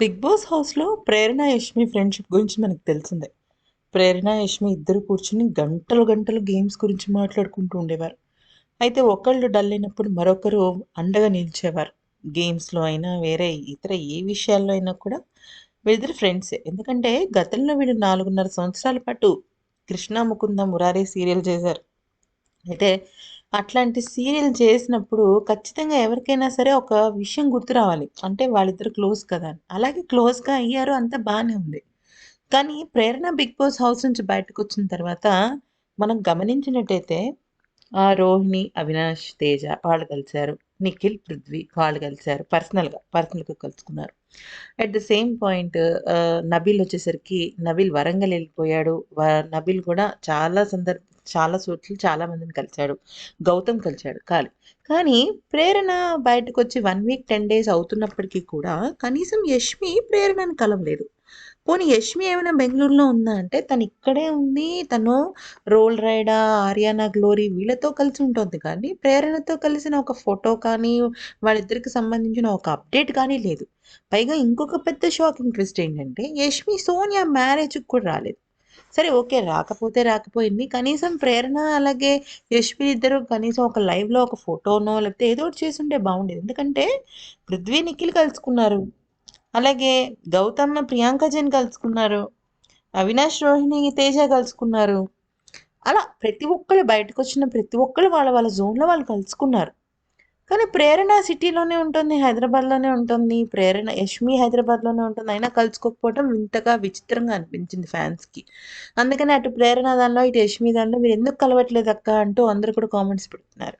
Big boss హౌస్లో ప్రేరణ Yashmi friendship గురించి మనకు తెలిసిందే. ప్రేరణ యష్మి ఇద్దరు కూర్చుని గంటలు గంటలు గేమ్స్ గురించి మాట్లాడుకుంటూ ఉండేవారు. అయితే ఒకళ్ళు డల్ అయినప్పుడు మరొకరు అండగా నిలిచేవారు. గేమ్స్లో అయినా వేరే ఇతర ఏ విషయాల్లో అయినా కూడా వీళ్ళిద్దరు ఫ్రెండ్సే. ఎందుకంటే గతంలో వీళ్ళు నాలుగున్నర సంవత్సరాల పాటు కృష్ణ ముకుంద మురారే సీరియల్ చేశారు. అయితే అట్లాంటి సీరియల్ చేసినప్పుడు ఖచ్చితంగా ఎవరికైనా సరే ఒక విషయం గుర్తు రావాలి. అంటే వాళ్ళిద్దరు క్లోజ్ కదా. అని అలాగే క్లోజ్గా అయ్యారు అంతా బాగానే ఉంది. కానీ ప్రేరణ బిగ్ బాస్ హౌస్ నుంచి బయటకు వచ్చిన తర్వాత మనం గమనించినట్టయితే ఆ రోహిణి అవినాష్ తేజ వాళ్ళు కలిశారు. నిఖిల్ పృథ్వీ వాళ్ళు కలిశారు. పర్సనల్గా పర్సనల్గా కలుసుకున్నారు. At the same point Nabil వచ్చేసరికి నబిల్ వరంగల్ వెళ్ళిపోయాడు. నబిల్ కూడా చాలా సందర్భ చాలా చోట్ల చాలా మందిని కలిశాడు. గౌతమ్ కలిశాడు కాలి కానీ ప్రేరణ బయటకు వచ్చి వన్ వీక్ టెన్ డేస్ అవుతున్నప్పటికీ కూడా కనీసం యష్మి ప్రేరణను కలవలేదు. పోనీ యష్మి ఏమైనా బెంగళూరులో ఉందా? అంటే తను ఇక్కడే ఉంది. తను రోల్ రైడా ఆర్యానా గ్లోరీ వీళ్ళతో కలిసి ఉంటుంది కానీ ప్రేరణతో కలిసిన ఒక ఫోటో కానీ వాళ్ళిద్దరికి సంబంధించిన ఒక అప్డేట్ కానీ లేదు. పైగా ఇంకొక పెద్ద షాకింగ్ ట్విస్ట్ ఏంటంటే యష్మి సోనియా మ్యారేజ్కి కూడా రాలేదు. సరే ఓకే రాకపోతే రాకపోయింది. కనీసం ప్రేరణ అలాగే యష్మి ఇద్దరు కనీసం ఒక లైవ్లో ఒక ఫోటోనో లేకపోతే ఏదో ఒకటి చేసి ఉంటే బాగుండేది. ఎందుకంటే పృథ్వీ నిఖిల్ కలుసుకున్నారు. అలాగే గౌతమ్ ప్రియాంక జైన్ కలుసుకున్నారు. అవినాష్ రోహిణి తేజ కలుసుకున్నారు. అలా ప్రతి ఒక్కరు బయటకు వచ్చిన ప్రతి ఒక్కళ్ళు వాళ్ళ వాళ్ళ జోన్లో వాళ్ళు కలుసుకున్నారు. కానీ ప్రేరణ సిటీలోనే ఉంటుంది హైదరాబాద్లోనే ఉంటుంది. ప్రేరణ యష్మి హైదరాబాద్లోనే ఉంటుంది. అయినా కలుసుకోకపోవడం వింతగా విచిత్రంగా అనిపించింది ఫ్యాన్స్కి. అందుకని అటు ప్రేరణ దానిలో ఇటు యష్మి దానిలో మీరు ఎందుకు కలవట్లేదు అక్క అంటూ అందరూ కూడా కామెంట్స్ పెడుతున్నారు.